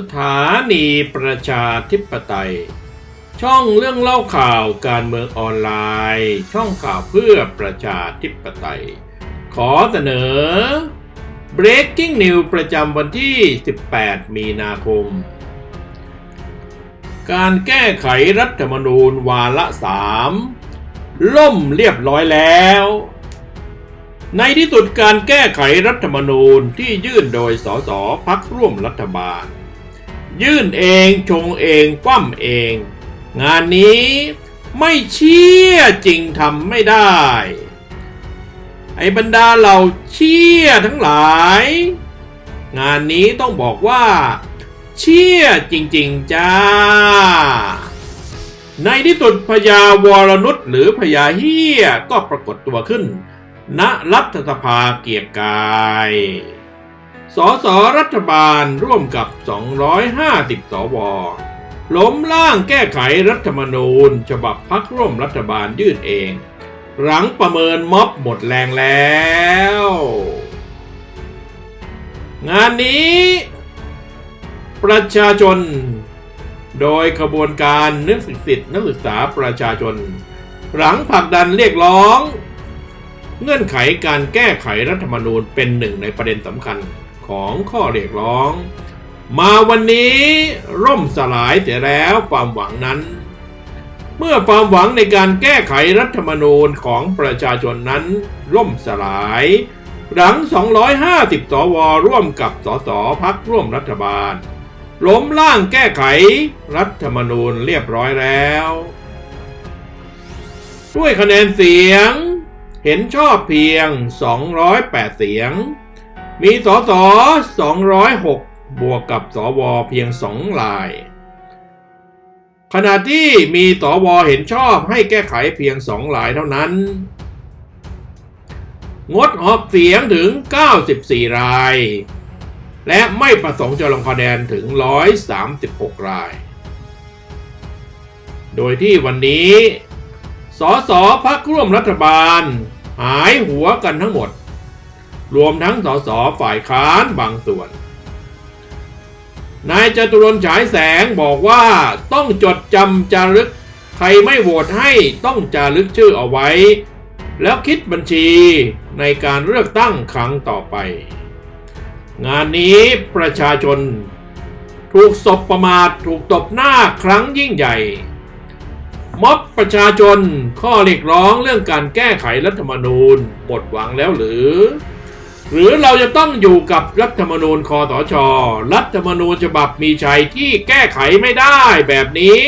สถานีประชาธิปไตย ช่องเรื่องเล่าข่าวการเมืองออนไลน์ ช่องข่าวเพื่อประชาธิปไตย ขอเสนอ Breaking News ประจำวันที่ 18 มีนาคม การแก้ไขรัฐธรรมนูญวาระสามล่มเรียบร้อยแล้ว ในที่สุดการแก้ไขรัฐธรรมนูญที่ยื่นโดยสสพักร่วมรัฐบาล ยื่นเองชงเองคว่ำเอง งานนี้ไม่เชี่ยจริงทำไม่ได้ ไอ้บรรดาเหล่าเชี่ยทั้งหลาย งานนี้ต้องบอกว่า เชี่ยจริง ๆ จ้า ในที่สุดพญาวรนุชหรือพญาเฮียก็ปรากฏตัวขึ้น ณรัฐสภาเกียรติกาย สสรัฐบาลร่วมกับ 250 สว ล้มร่างแก้ไขรัฐธรรมนูญ ฉบับพักร่วมรัฐบาลยื่นเอง หลังประเมินม็อบหมดแรงแล้ว งานนี้ ประชาชน โดยขบวนการนักศึกษานักศึกษาประชาชน หลังผลักดันเรียกร้อง เงื่อนไขการแก้ไขรัฐธรรมนูญเป็นหนึ่งในประเด็นสำคัญ ของข้อเรียกร้อง มาวันนี้ร่มสลายเสียแล้วความหวังนั้น เมื่อความหวังในการแก้ไขรัฐธรรมนูญของประชาชนนั้นล่มสลาย หลัง 250 สวร่วมกับสสพักร่วมรัฐบาล ล้มร่างแก้ไขรัฐธรรมนูญเรียบร้อยแล้วด้วยคะแนนเสียงเห็นชอบเพียง 208 เสียง มีสส206 บวกกับสวเพียง2ลาย ขณะที่มีสวเห็นชอบให้แก้ไขเพียง2ลายเท่านั้น งดออกเสียงถึง 94 ราย และไม่ประสงค์จะลงคะแนนถึง 136 ราย โดยที่วันนี้ สสพักร่วมรัฐบาล หายหัวกันทั้งหมด รวมทั้งสสฝ่ายค้านบางส่วน นายจตุรนฉายแสงบอกว่าต้องจดจำจารึก ใครไม่โหวตให้ต้องจารึกชื่อเอาไว้ แล้วคิดบัญชีในการเลือกตั้งครั้งต่อไป งานนี้ประชาชน ถูกศพประมาทถูกตบหน้าครั้งยิ่งใหญ่ม็อบประชาชนข้อเรียกร้องเรื่องการแก้ไขรัฐธรรมนูญหมดหวังแล้วหรือ หรือเราจะต้องอยู่กับรัฐธรรมนูญคอสช รัฐธรรมนูญฉบับมีชัยที่แก้ไขไม่ได้แบบนี้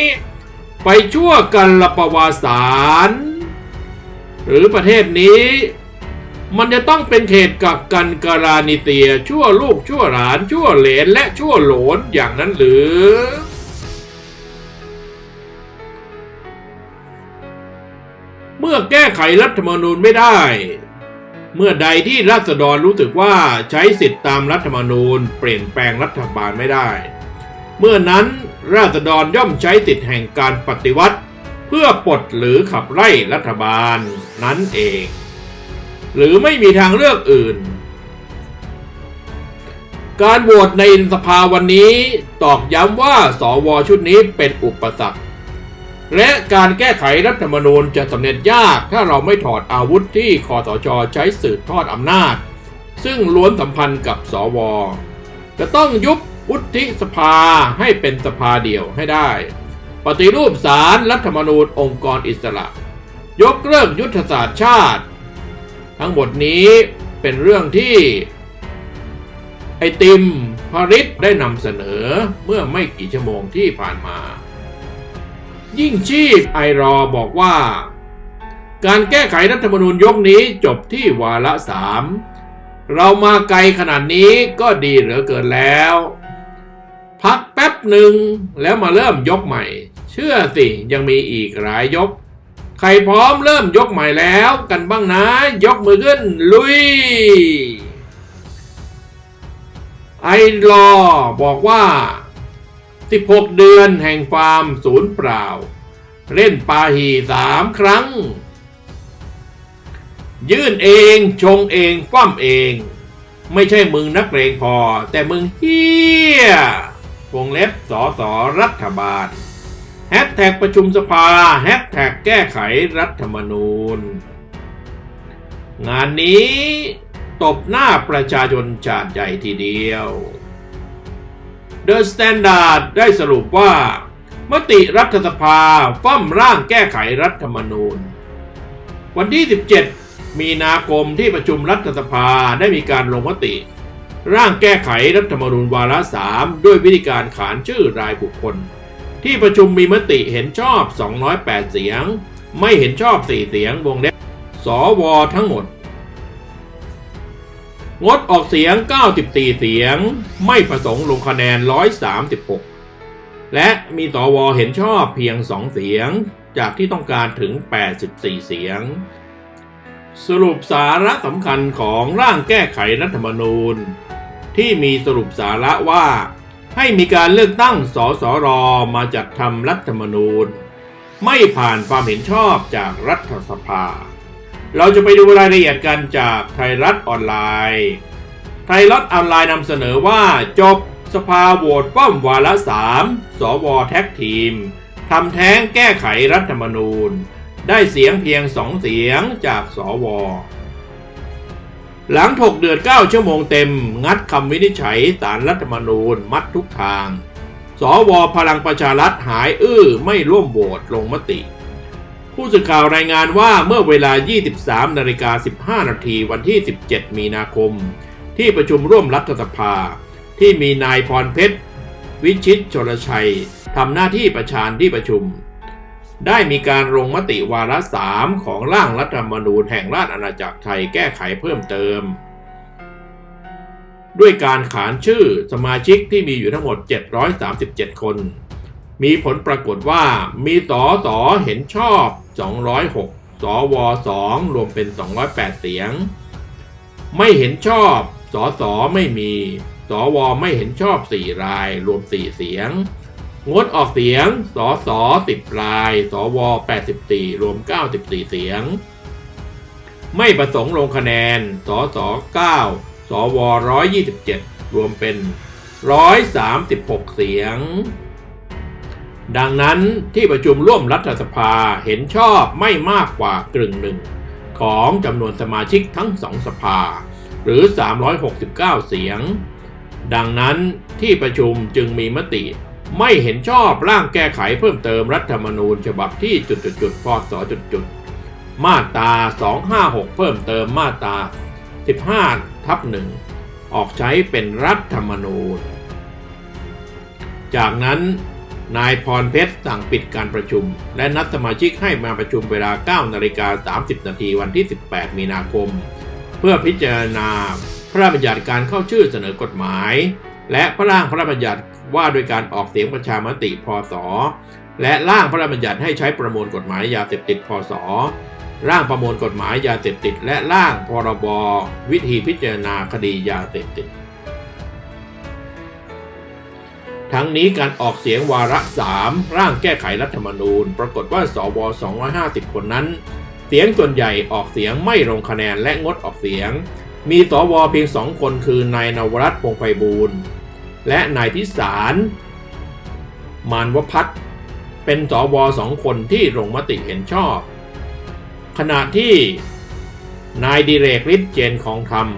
ไปชั่วกันละประวาสารหรือประเทศนี้ มันจะต้องเป็นเขตกักกันการานิเตีย ชั่วลูกชั่วหลาน ชั่วเหลนและชั่วโหลนอย่างนั้นหรือเมื่อแก้ไขรัฐธรรมนูญไม่ได้ เมื่อใดที่ราษฎรรู้สึกว่าใช้สิทธิตามรัฐธรรมนูญ เปลี่ยนแปลงรัฐบาลไม่ได้ เมื่อนั้นราษฎรย่อมใช้สิทธิแห่งการปฏิวัติ เพื่อปลดหรือขับไล่รัฐบาลนั้นเอง หรือไม่มีทางเลือกอื่น การโหวตในสภาวันนี้ตอกย้ำว่าสวชุดนี้เป็นอุปสรรค และการแก้ไขรัฐธรรมนูญจะสำเร็จยากถ้าเราไม่ถอดอาวุธที่คอสชใช้สืบทอดอำนาจ ซึ่งล้วนสัมพันธ์กับสว จะต้องยุบวุฒิสภาให้เป็นสภาเดียวให้ได้ ปฏิรูปสารรัฐธรรมนูญองค์กรอิสระ ยกเลิกยุทธศาสตร์ชาติ ทั้งหมดนี้เป็นเรื่องที่ ไอติมพริตได้นำเสนอเมื่อไม่กี่ชั่วโมงที่ผ่านมา ยิ่งชีพไอรอบอกว่า การแก้ไขรัฐธรรมนูญยกนี้จบที่วาระสามเรามาไกลขนาดนี้ก็ดีเหลือเกินแล้ว พักแป๊บหนึ่งแล้วมาเริ่มยกใหม่ เชื่อสิยังมีอีกหลายยก ใครพร้อมเริ่มยกใหม่แล้วกันบ้างนะ ยกมือขึ้น ลุย ไอรอบอกว่า 16 เดือนแห่งฟาร์มศูนย์เปล่า เล่นปาหีสามครั้ง ยื่นเองชงเองคว่ำเอง ไม่ใช่มึงนักเลงพอ แต่มึงเฮีย วงเล็บสอสอรัฐบาล แฮชแท็กประชุมสภา แฮชแท็กแก้ไขรัฐธรรมนูญ งานนี้ตบหน้าประชาชนจาดใหญ่ทีเดียว The Standard ได้สรุปว่า มติรัฐสภาฟ้มร่างแก้ไขรัฐธรรมนูญ วันที่ 17 มีนาคมที่ประชุมรัฐสภาได้มีการลงมติ ร่างแก้ไขรัฐธรรมนูญวาระสามด้วยวิธีการขานชื่อรายบุคคล ที่ประชุมมีมติเห็นชอบ 208 เสียง ไม่เห็นชอบ 4 เสียงวงเล็บสวทั้งหมด งดออกเสียง 94 เสียง ไม่ประสงค์ลงคะแนน 136 และมีสวเห็นชอบเพียง 2 เสียง จากที่ต้องการถึง 84 เสียง สรุปสาระสำคัญของร่างแก้ไขรัฐธรรมนูญ ที่มีสรุปสาระว่าให้มีการเลือกตั้งสสรมาจัดทำรัฐธรรมนูญ ไม่ผ่านความเห็นชอบจากรัฐสภา เราจะไปดูรายละเอียดกันจากไทยรัฐออนไลน์ ไทยรัฐออนไลน์นำเสนอว่าจบสภาโหวตป้อมวาระสามสวแท็กทีมทำแท้งแก้ไขรัฐธรรมนูญ ได้เสียงเพียงสองเสียงจากสว หลังถกเดือด 9 ชั่วโมงเต็ม งัดคำวินิจฉัยสารรัฐธรรมนูญมัดทุกทาง สวพลังประชารัฐหายอื้อไม่ร่วมโหวตลงมติ ผู้สื่อข่าวรายงานว่าเมื่อเวลา 23 นาฬิกา 15 นาทีวันที่ 17 มีนาคม ที่ประชุมร่วมรัฐสภา ที่มีนายพรเพชร วิชิตชลชัยทำหน้าที่ประธานที่ประชุม ได้มีการลงมติวาระสามของร่างรัฐธรรมนูญแห่งราชอาณาจักรไทยแก้ไขเพิ่มเติม ด้วยการขานชื่อสมาชิกที่มีอยู่ทั้งหมด 737 คน มีผลปรากฏว่ามีสอสอเห็นชอบ 206 สว 2 รวมเป็น 208 เสียง ไม่เห็นชอบสอสอไม่มี สว ไม่เห็นชอบ 4 ราย รวม 4 เสียง งดออกเสียงสอสอ10 ราย สว 84 รวม 94 เสียง ไม่ประสงค์ลงคะแนน สส9 สว 127 รวมเป็น 136 เสียง ดังนั้นที่ประชุมร่วมรัฐสภาเห็นชอบไม่มากกว่ากึ่งหนึ่ง ของจำนวนสมาชิกทั้งสองสภา หรือ 369 เสียง ดังนั้นที่ประชุมจึงมีมติไม่เห็นชอบร่างแก้ไขเพิ่มเติมรัฐธรรมนูญฉบับที่จุดๆๆพศจุดๆมาตรา 256 เพิ่มเติมมาตรา 15 ทับหนึ่งออกใช้เป็นรัฐธรรมนูญ จากนั้น นายพรเพชรสั่งปิดการประชุม และนัดสมาชิกให้มาประชุมเวลา 9 นาฬิกา 30 นาทีวันที่ 18 มีนาคม เพื่อพิจารณาพระราชบัญญัติการเข้าชื่อเสนอกฎหมาย และพระร่างพระราชบัญญัติว่าโดยการออกเสียงประชามติพศ และร่างพระราชบัญญัติให้ใช้ประมวลกฎหมายยาเสพติดพศ ร่างประมวลกฎหมายยาเสพติด และร่างพรบวิธีพิจารณาคดียาเสพติด ทั้งนี้การออกเสียงวาระสามร่างแก้ไขรัฐธรรมนูญ ปรากฏว่าสว250 คนนั้น เสียงส่วนใหญ่ออกเสียงไม่ลงคะแนนและงดออกเสียง มีสวเพียงสองคนคือนายนวรัตน์พงไพบูลย์และนายพิสารมานวพัฒน์เป็นสวสองคนที่ลงมติเห็นชอบ ขณะที่นายดิเรกฤทธิ์เจนของธรรม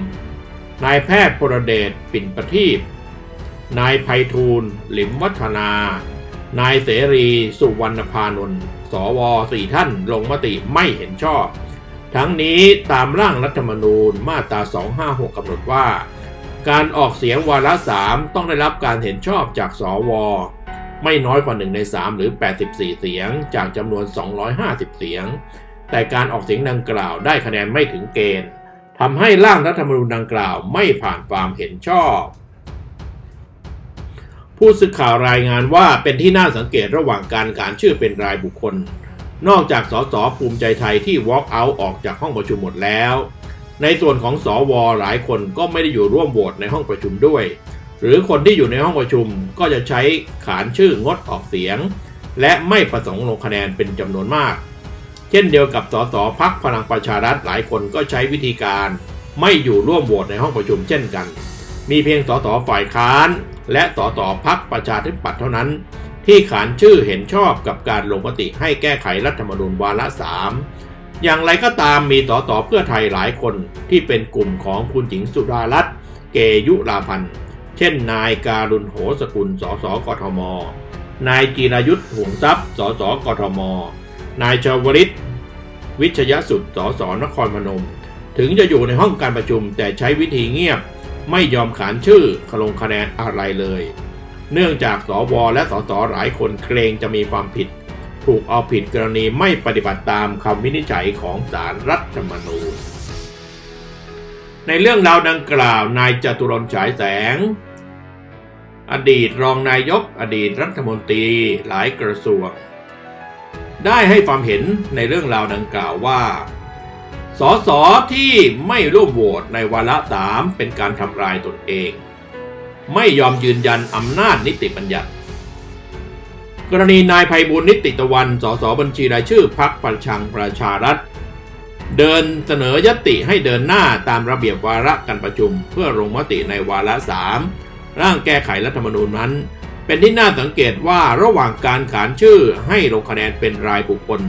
นายแพทย์พลเดชปิ่นประทีป นายไพฑูรย์หลิมวัฒนา นายเสรีสุวรรณพานนท์สวสี่ท่านลงมติไม่เห็นชอบ ทั้งนี้ตามร่างรัฐธรรมนูญมาตรา 256กำหนดว่า การออกเสียงวาระสามต้องได้รับการเห็นชอบจากสวไม่น้อยกว่า1ใน 3 หรือ 84 เสียง จากจำนวน 250 เสียง แต่การออกเสียงดังกล่าวได้คะแนนไม่ถึงเกณฑ์ทำให้ร่างรัฐธรรมนูญดังกล่าวไม่ผ่านความเห็นชอบ ผู้สื่อข่าวรายงานว่าเป็นที่น่าสังเกตระหว่างการการชื่อเป็นรายบุคคล นอกจากสสภูมิใจไทยที่ walk out ออกจากห้องประชุมหมดแล้ว ในส่วนของสอวหลายคนก็ไม่ได้อยู่ร่วมโหวตในห้องประชุมด้วย หรือคนที่อยู่ในห้องประชุมก็จะใช้ขานชื่องดออกเสียง และไม่ประสงค์ลงคะแนนเป็นจำนวนมาก เช่นเดียวกับสสพักพลังประชารัฐหลายคนก็ใช้วิธีการ ไม่อยู่ร่วมโหวตในห้องประชุมเช่นกัน มีเพียงสสฝ่ายค้าน และสสพักประชาธิปัตย์เท่านั้น ที่ขานชื่อเห็นชอบกับการลงมติให้แก้ไขรัฐธรรมนูญวาระสามอย่างไรก็ตามมีสสเพื่อไทยหลายคนที่เป็นกลุ่มของคุณหญิงสุดารัตน์เกยุราพันธ์เช่น นายการุณโหสกุล สสกทม นายจีรายุทธ์ห่วงทรัพย์ สสกทม นายชาวริตวิชยสุด สสนครพนม ถึงจะอยู่ในห้องการประชุมแต่ใช้วิธีเงียบ ไม่ยอมขานชื่อขลงคะแนนอะไรเลย เนื่องจากสวและสสหลายคนเกรงจะมีความผิด ถูกเอาผิดกรณีไม่ปฏิบัติตามคำวินิจฉัยของศาลรัฐธรรมนูญ ในเรื่องราวดังกล่าวนายจตุรนฉายแสง อดีตรองนายก อดีตรัฐมนตรีหลายกระทรวง ได้ให้ความเห็นในเรื่องราวดังกล่าวว่า สสที่ไม่ร่วมโหวตในวาระสามเป็นการทำลายตนเอง ไม่ยอมยืนยันอำนาจนิติบัญญัติ กรณีนายภัยบุญนิติตะวัน สสบัญชีรายชื่อพักประชังประชารัฐ เดินเสนอยติให้เดินหน้าตามระเบียบวาระการประชุม เพื่อลงมติในวาระสามร่างแก้ไขรัฐธรรมนูญนั้น เป็นที่น่าสังเกตว่าระหว่างการขานชื่อให้ลงคะแนนเป็นรายบุคคล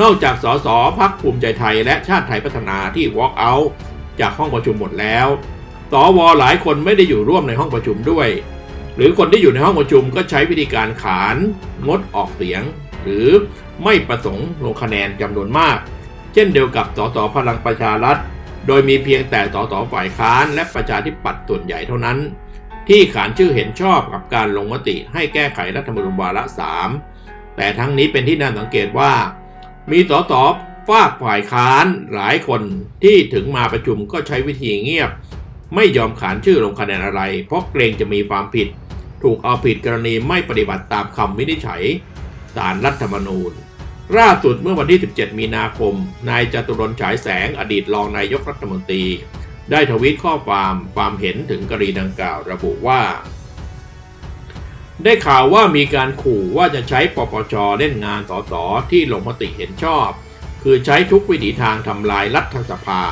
นอกจากสสพักภูมิใจไทยและชาติไทยพัฒนาที่ walk out จากห้องประชุมหมดแล้ว สวหลายคนไม่ได้อยู่ร่วมในห้องประชุมด้วย หรือคนที่อยู่ในห้องประชุมก็ใช้วิธีการขาน งดออกเสียง หรือไม่ประสงค์ลงคะแนนจำนวนมาก เช่นเดียวกับสสพลังประชารัฐ โดยมีเพียงแต่สสฝ่ายค้านและประชาธิปัตย์ส่วนใหญ่เท่านั้น ที่ขานชื่อเห็นชอบกับการลงมติให้แก้ไขรัฐธรรมนูญวาระสามแต่ทั้งนี้เป็นที่น่าสังเกตว่า มีสสฝากฝ่ายค้านหลายคนที่ถึงมาประชุมก็ใช้วิธีเงียบ ไม่ยอมขานชื่อลงคะแนนอะไร เพราะเกรงจะมีความผิด ถูกเอาผิดกรณีไม่ปฏิบัติตามคำวินิจฉัยศาลรัฐธรรมนูญล่าสุดเมื่อวันที่ 17 มีนาคม นายจตุรนฉายแสงอดีตรองนายกรัฐมนตรี ได้ทวีตข้อความความเห็นถึงกรณีดังกล่าวระบุว่า ได้ข่าวว่ามีการขู่ว่าจะใช้ปปชเล่นงานสสที่ลงมติเห็นชอบ คือใช้ทุกวิถีทางทำลายรัฐสภา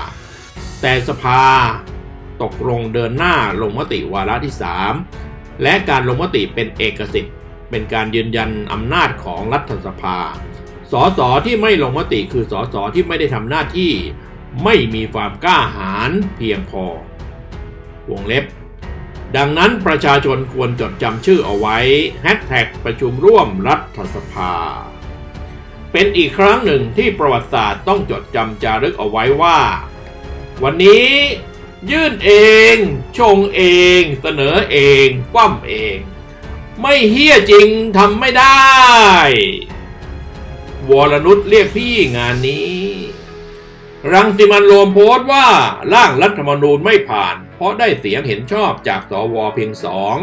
แต่สภาตกลงเดินหน้าลงมติวาระที่ 3 และการลงมติเป็นเอกสิทธิ์ เป็นการยืนยันอำนาจของรัฐสภา สสที่ไม่ลงมติคือสสที่ไม่ได้ทำหน้าที่ ไม่มีความกล้าหาญเพียงพอ วงเล็บ ดังนั้นประชาชนควรจดจำชื่อเอาไว้แฮชแท็กประชุมร่วมรัฐสภา เป็นอีกครั้งหนึ่งที่ประวัติศาสตร์ต้องจดจำจารึกเอาไว้ว่า วันนี้ยื่นเอง ชงเอง เสนอเอง คว่ำเอง ไม่เฮี้ยจริงทำไม่ได้ วรนุชเรียกพี่งานนี้ รังสิมันโรมโพสต์ว่าร่างรัฐธรรมนูญไม่ผ่าน เพราะได้เสียงเห็นชอบจากสวเพียงสอง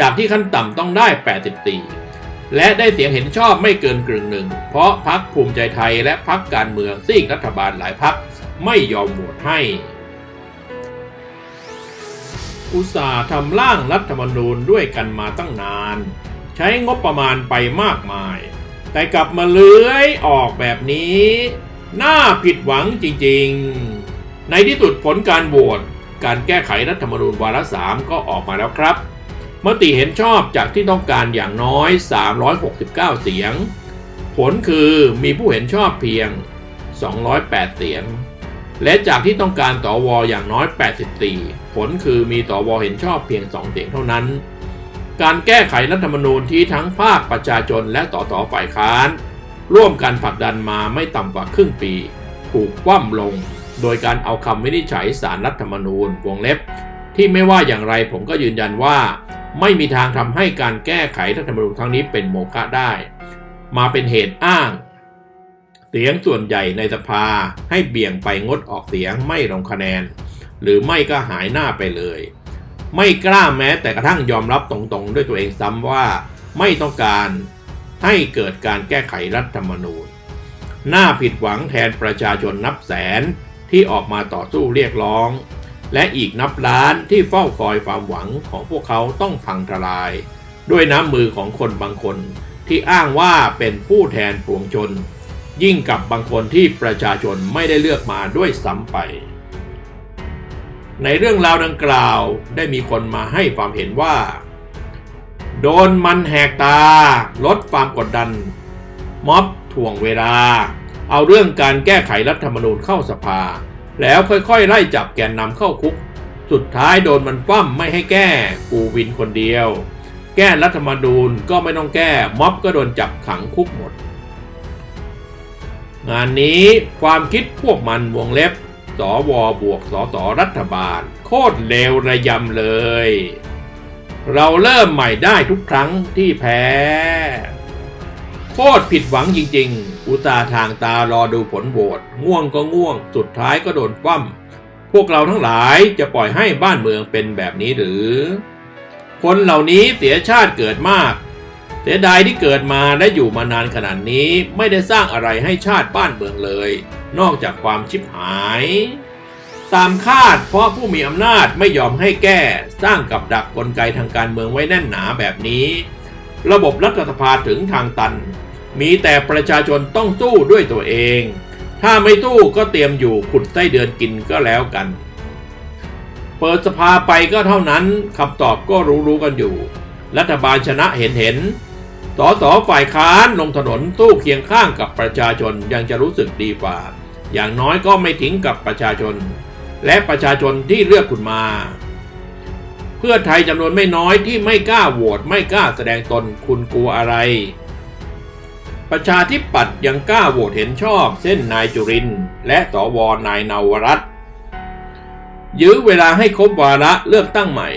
จากที่ขั้นต่ำต้องได้ 84 และได้เสียงเห็นชอบไม่เกินกึ่งหนึ่ง เพราะพักภูมิใจไทยและพักการเมืองซีกรัฐบาลหลายพักไม่ยอมโหวตให้ อุตสาห์ทำร่างรัฐธรรมนูญด้วยกันมาตั้งนาน ใช้งบประมาณไปมากมาย แต่กลับมาเลื้อยออกแบบนี้ น่าผิดหวังจริงๆ ในที่สุดผลการโหวต การแก้ไขรัฐธรรมนูญวาระสามก็ออกมาแล้วครับ มติเห็นชอบจากที่ต้องการอย่างน้อย 369 เสียง ผลคือมีผู้เห็นชอบเพียง 208 เสียง และจากที่ต้องการสวอย่างน้อย 84 ผลคือมีสวเห็นชอบเพียง 2 เสียงเท่านั้น การแก้ไขรัฐธรรมนูญที่ทั้งภาคประชาชนและสสฝ่ายค้าน ร่วมกันผลักดันมาไม่ต่ำกว่าครึ่งปี ถูกคว่ำลง โดยการเอาคำวินิจฉัยสารรัฐธรรมนูญวงเล็บ ที่ไม่ว่าอย่างไรผมก็ยืนยันว่า ไม่มีทางทำให้การแก้ไขรัฐธรรมนูญครั้งนี้เป็นโมฆะได้ มาเป็นเหตุอ้าง เสียงส่วนใหญ่ในสภาให้เบี่ยงไปงดออกเสียงไม่ลงคะแนน หรือไม่ก็หายหน้าไปเลย ไม่กล้าแม้แต่กระทั่งยอมรับตรงๆ ด้วยตัวเองซ้ำว่าไม่ต้องการให้เกิดการแก้ไขรัฐธรรมนูญ น่าผิดหวังแทนประชาชนนับแสน ที่ออกมาต่อสู้เรียกร้อง และอีกนับล้านที่เฝ้าคอยความหวังของพวกเขาต้องพังทลาย ด้วยน้ำมือของคนบางคนที่อ้างว่าเป็นผู้แทนปวงชน ยิ่งกับบางคนที่ประชาชนไม่ได้เลือกมาด้วยซ้ำไป ในเรื่องราวดังกล่าวได้มีคนมาให้ความเห็นว่า โดนมันแหกตา ลดความกดดัน ม็อบถ่วงเวลา เอาเรื่องการแก้ไขรัฐธรรมนูญเข้าสภา แล้วค่อยๆ ไล่จับแกนนำเข้าคุก สุดท้ายโดนมันปั้มไม่ให้แก้กูวินคนเดียว แก้รัฐธรรมนูญก็ไม่ต้องแก้ม็อบก็โดนจับขังคุกหมด งานนี้ความคิดพวกมันวงเล็บสวบวกสสรัฐบาล โคตรเลวระยำเลย เราเริ่มใหม่ได้ทุกครั้งที่แพ้ โคตรผิดหวังจริงๆ อุตส่าห์ทางตารอดูผลโหวตง่วงก็ง่วง สุดท้ายก็โดนคว่ำพวกเราทั้งหลายจะปล่อยให้บ้านเมืองเป็นแบบนี้หรือ คนเหล่านี้เสียชาติเกิดมาก เสียดายที่เกิดมาและอยู่มานานขนาดนี้ไม่ได้สร้างอะไรให้ชาติบ้านเมืองเลย นอกจากความชิบหาย ตามคาดเพราะผู้มีอำนาจไม่ยอมให้แก้ สร้างกับดักกลไกทางการเมืองไว้แน่นหนาแบบนี้ ระบบรัฐสภาถึงทางตัน มีแต่ประชาชนต้องสู้ด้วยตัวเอง ถ้าไม่สู้ก็เตรียมอยู่ขุดไส้เดือนกินก็แล้วกัน เปิดสภาไปก็เท่านั้นคำตอบก็รู้ๆกันอยู่ รัฐบาลชนะเห็นเห็นสอสอฝ่ายค้านลงถนนสู้เคียงข้างกับประชาชนยังจะรู้สึกดีกว่า อย่างน้อยก็ไม่ทิ้งกับประชาชน และประชาชนที่เลือกคุณมา เพื่อไทยจำนวนไม่น้อยที่ไม่กล้าโหวตไม่กล้าแสดงตนคุณกลัวอะไร ประชาธิปัตย์ยังกล้าโหวตเห็นชอบ เส้นนายจุรินและสวนายนาวรัตยื้อเวลาให้ครบวาระเลือกตั้งใหม่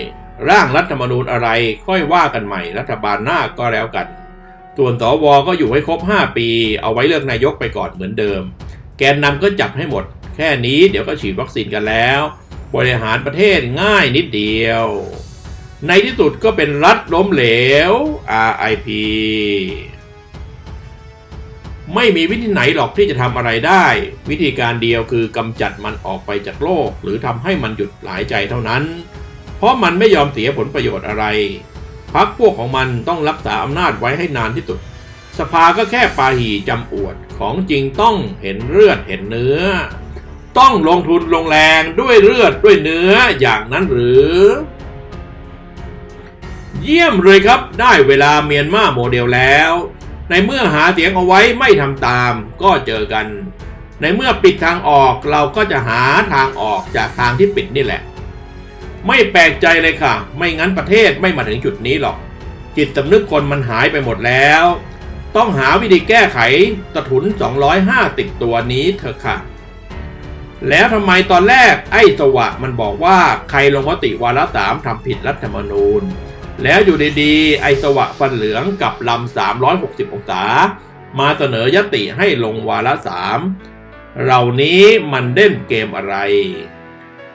ร่างรัฐธรรมนูญอะไรค่อยว่ากันใหม่รัฐบาลหน้าก็แล้วกัน ส่วนสวก็อยู่ให้ครบ 5 ปี เอาไว้เลือกนายกไปก่อนเหมือนเดิม แกนนำก็จับให้หมด แค่นี้เดี๋ยวก็ฉีดวัคซีนกันแล้ว บริหารประเทศง่ายนิดเดียว ในที่สุดก็เป็นรัฐล้มเหลว RIP ไม่มีวิธีไหนหรอกที่จะทำอะไรได้ วิธีการเดียวคือกำจัดมันออกไปจากโลก หรือทำให้มันหยุดหายใจเท่านั้น เพราะมันไม่ยอมเสียผลประโยชน์อะไรพักพวกของมันต้องรักษาอำนาจไว้ให้นานที่สุด สภาก็แค่ปาหีจำอวดของจริงต้องเห็นเลือดเห็นเนื้อ ต้องลงทุนลงแรงด้วยเลือดด้วยเนื้ออย่างนั้นหรือ เยี่ยมเลยครับได้เวลาเมียนมาโมเดลแล้ว ในเมื่อหาเสียงเอาไว้ไม่ทำตามก็เจอกัน ในเมื่อปิดทางออกเราก็จะหาทางออกจากทางที่ปิดนี่แหละ ไม่แปลกใจเลยค่ะ ไม่งั้นประเทศไม่มาถึงจุดนี้หรอก จิตสำนึกคนมันหายไปหมดแล้ว ต้องหาวิธีแก้ไขตะถุน 250 ตัวนี้เถอะค่ะ แล้วทำไมตอนแรกไอ้สวะมันบอกว่าใครลงมติวาระสามทำผิดรัฐธรรมนูญ แล้วอยู่ดีๆ ไอ้สวะฟันเหลืองกับลำ 360 องศา มาเสนอยติให้ลงวาระสามเหล่านี้มันเล่นเกมอะไร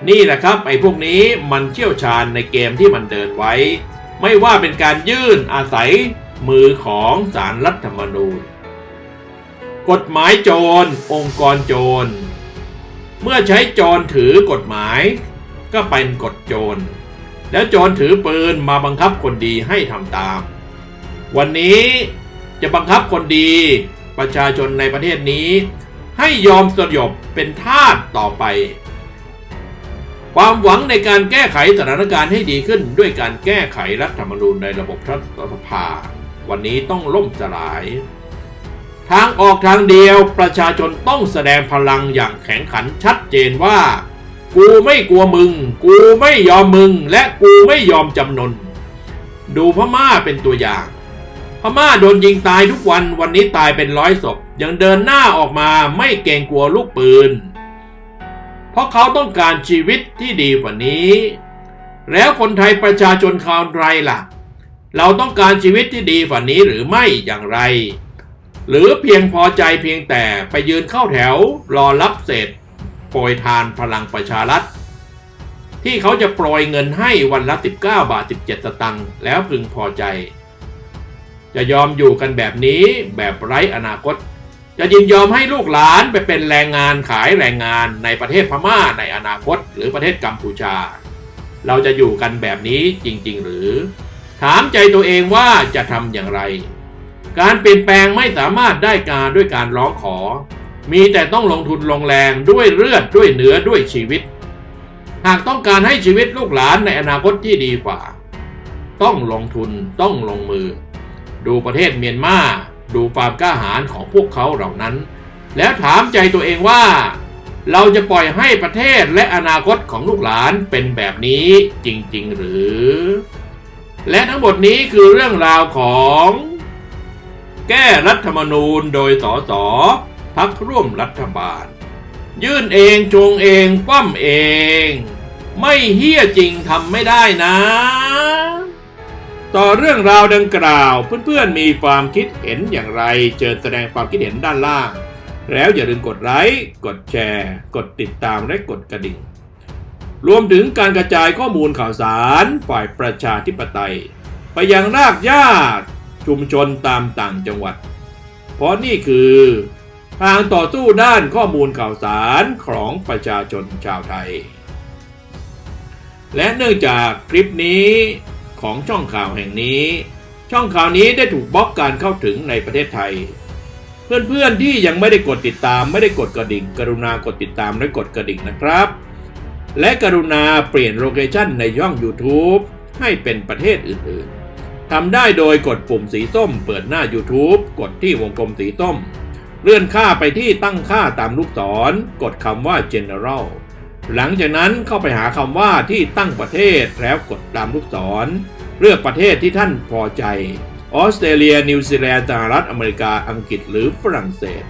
นี่แหละครับไอ้พวกนี้มันเชี่ยวชาญในเกมที่มันเดินไว้ ไม่ว่าเป็นการยื่นอาศัยมือของสารรัฐธรรมนูญ กฎหมายโจร องค์กรโจร เมื่อใช้โจรถือกฎหมาย ก็เป็นกฎโจร แล้วโจรถือปืนมาบังคับคนดีให้ทำตาม วันนี้จะบังคับคนดีประชาชนในประเทศนี้ ให้ยอมสยบเป็นทาสต่อไป ความหวังในการแก้ไขสถานการณ์ให้ดีขึ้นด้วยการแก้ไขรัฐธรรมนูญในระบบรัฐสภา วันนี้ต้องล่มสลาย ทางออกทางเดียวประชาชนต้องแสดงพลังอย่างแข็งขันชัดเจนว่า กูไม่กลัวมึง กูไม่ยอมมึง และกูไม่ยอมจำนน ดูพม่าเป็นตัวอย่าง พม่าโดนยิงตายทุกวันวันนี้ตายเป็นร้อยศพยังเดินหน้าออกมาไม่เกรงกลัวลูกปืน เพราะเขาต้องการชีวิตที่ดีกว่านี้ แล้วคนไทยประชาชนคาวไรล่ะ เราต้องการชีวิตที่ดีกว่านี้หรือไม่อย่างไร หรือเพียงพอใจเพียงแต่ไปยืนเข้าแถวรอรับเศษโปรยทานพลังประชารัฐ ที่เขาจะโปรยเงินให้วันละ 19 บาท 17 สตังค์แล้วพึงพอใจ จะยอมอยู่กันแบบนี้แบบไร้อนาคต จะยินยอมให้ลูกหลานไปเป็นแรงงานขายแรงงานในประเทศพม่าในอนาคต หรือประเทศกัมพูชา เราจะอยู่กันแบบนี้จริง ๆ หรือ ถามใจตัวเองว่าจะทำอย่างไร การเปลี่ยนแปลงไม่สามารถได้การด้วยการร้องขอ มีแต่ต้องลงทุนลงแรงด้วยเลือดด้วยเนื้อด้วยชีวิต หากต้องการให้ชีวิตลูกหลานในอนาคตที่ดีกว่า ต้องลงทุนต้องลงมือ ดูประเทศเมียนมาดูความกล้าหาญของพวกเขาเหล่านั้น แล้วถามใจตัวเองว่า เราจะปล่อยให้ประเทศและอนาคตของลูกหลานเป็นแบบนี้จริง ๆ หรือ และทั้งหมดนี้คือเรื่องราวของ แก้รัฐธรรมนูญโดยสสพักร่วมรัฐบาล ยื่นเองชงเองคว่ำเอง ไม่เฮี้ยจริงทำไม่ได้นะ ต่อเรื่องราวดังกล่าวเพื่อนๆมีความคิดเห็นอย่างไร เจอแสดงความคิดเห็นด้านล่าง แล้วอย่าลืมกดไลค์กดแชร์ กดติดตามและกดกระดิ่ง รวมถึงการกระจายข้อมูลข่าวสารฝ่ายประชาธิปไตย ไปยังรากหญ้า ชุมชนตามต่างจังหวัด เพราะนี่คือทางต่อสู้ด้านข้อมูลข่าวสารของประชาชนชาวไทย และเนื่องจากคลิปนี้ของช่องข่าวแห่งนี้ ช่องข่าวนี้ได้ถูกบล็อกการเข้าถึงในประเทศไทย เพื่อนๆที่ยังไม่ได้กดติดตามไม่ได้กดกระดิ่ง กรุณากดติดตามและกดกระดิ่งนะครับ และกรุณาเปลี่ยนโลเคชั่นในช่อง YouTube ให้เป็นประเทศอื่นๆ ทำได้โดยกดปุ่มสีส้ม เปิดหน้า YouTube กดที่วงกลมสีส้ม เลื่อนค่าไปที่ตั้งค่าตามลูกศร กดคำว่า General หลังจากนั้นเข้าไปหาคำว่าที่ตั้งประเทศแล้วกดตามลูกศร เลือกประเทศที่ท่านพอใจ ออสเตรเลีย นิวซีแลนด์สหรัฐอเมริกาอังกฤษหรือฝรั่งเศส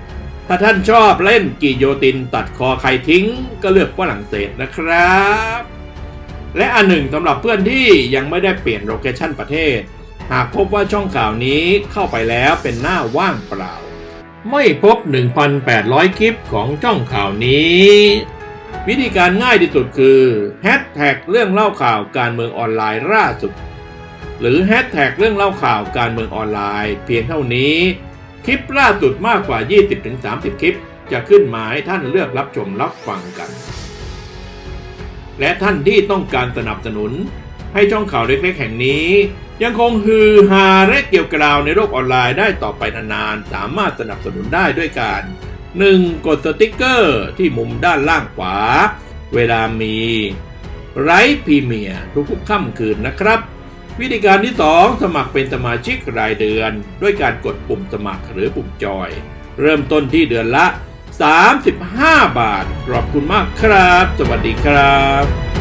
ถ้าท่านชอบเล่นกีโยตินตัดคอใครทิ้ง ก็เลือกฝรั่งเศสนะครับ และอันหนึ่งสำหรับเพื่อนที่ยังไม่ได้เปลี่ยนโลเคชันประเทศ หากพบว่าช่องข่าวนี้เข้าไปแล้วเป็นหน้าว่างเปล่า ไม่พบ 1,800 คลิปของช่องข่าวนี้ วิธีการง่ายที่สุดคือแฮชแท็กเรื่องเล่าข่าวการเมืองออนไลน์ล่าสุด หรือแฮชแท็กเรื่องเล่าข่าวการเมืองออนไลน์ เพียงเท่านี้คลิปล่าสุดมากกว่า 20-30 คลิป จะขึ้นหมาให้ท่านเลือกรับชมรับฟังกัน และท่านที่ต้องการสนับสนุน ให้ช่องข่าวเล็กๆแห่งนี้ ยังคงฮือฮาและเกี่ยวกราวในโลกออนไลน์ได้ต่อไปนานๆ สามารถสนับสนุนได้ด้วยการ 1. กดสติกเกอร์ที่มุมด้านล่างขวา เวลามีไร้พรีเมียร์ทุกๆค่ำคืนนะครับ วิธีการที่ 2 สมัครเป็นสมาชิกรายเดือน ด้วยการกดปุ่มสมัครหรือปุ่มจอย เริ่มต้นที่เดือนละ 35 บาท ขอบคุณมากครับ สวัสดีครับ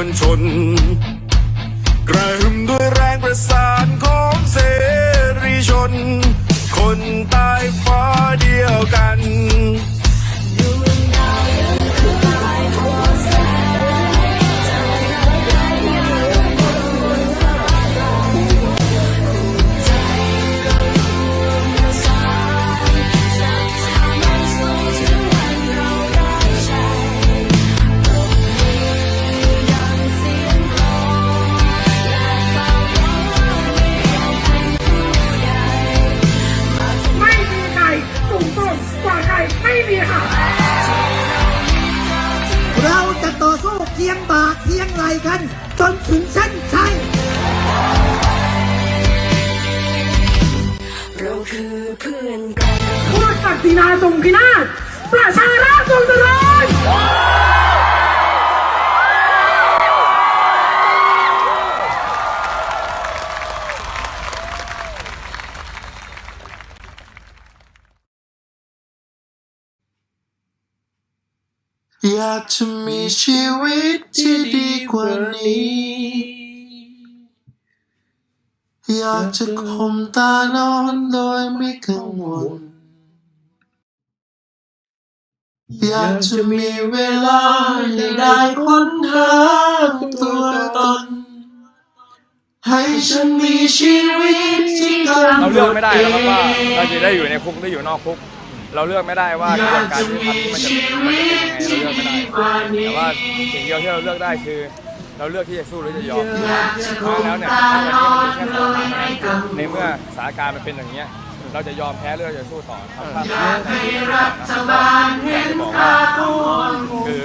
วลชนากจะมีชีวิตที่ดีกว่านี้ อยากจะข่มตานอนโดยไม่กังวล อยากจะมีเวลาให้ได้ค้นหาตัวตน ให้ฉันมีชีวิตที่กำเราหนเลือกดไม่ได้เอนะครับว่างเราจะได้อยู่ในคุกหรืออยู่นอกคุก เราเลือกไม่ได้ว่ากระบวนการยุติธรรมมันจะมันจะเป็นยังไงเราเลือกไม่ได้แต่ว่าสิ่งเดียวที่เราเลือกได้คือ เราเลือกที่จะสู้หรือจะยอมเพราะฉะนั้นแล้วเนี่ยณวันนี้มันมีแค่สองทางเท่านั้นในเมื่อสถานการณ์มันเป็นอย่างเงี้ยเราจะยอมแพ้หรือเราจะสู้ต่อครับถ้ารัฐบาลเห็นค่าคือ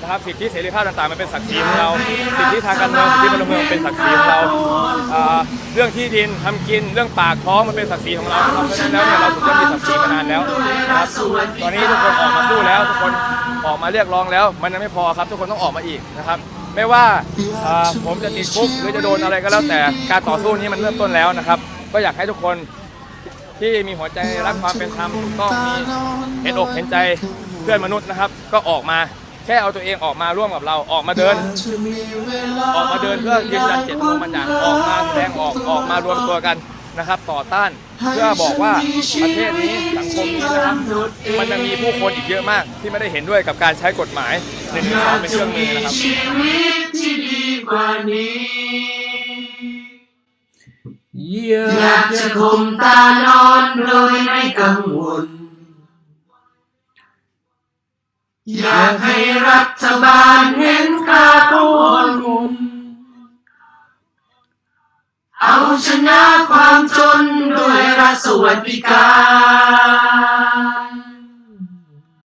นะครับสิทธิเสรีภาพต่างๆมันเป็นศักดิ์ศรีของเราสิทธิทางการเมืองสิทธิพลเมืองเป็นศักดิ์ศรีของเราเรื่องที่ดินทำกินเรื่องปากท้องมันเป็นศักดิ์ศรีของเราครับเพราะฉะนั้นแล้วเนี่ยเราถึงจะมีศักดิ์ศรีมานานแล้วนะครับตอนนี้ทุกคนออกมาสู้แล้วทุกคนออกมาเรียกร้องแล้ว มันยังไม่พอครับ ทุกคนต้องออกมาอีกนะครับ ไม่ว่าผมจะติดคุกหรือจะโดนอะไรก็แล้วแต่การต่อสู้นี้มันเริ่มต้นแล้วนะครับ ก็อยากให้ทุกคนที่มีหัวใจรักความเป็นธรรมกต้องมีเห็นอกเห็นใจเพื่อนมนุษย์นะครับ ก็ออกมา แค่เอาตัวเองออกมาร่วมกับเราออกมาเดิน ออกมาเดินเพื่อยืนยันเจตจำนงบางอย่างออกมาแสดงออกออกมารวมตัวกันนะครับ ต่อต้านเพื่อบอกว่าประเทศนี้สังคมนี้นะครับมันจะมีผู้คนอีกเยอะมาก ที่ไม่ได้เห็นด้วยกับการใช้กฎหมายหนึ่งสองเป็นเครื่องมือนะครับอยากจะข่มตานอนโดยไม่กังวล อยากให้รัฐบาลเห็นค่าของคนเอาชนะความจนด้วยรัฐสวัสดิการ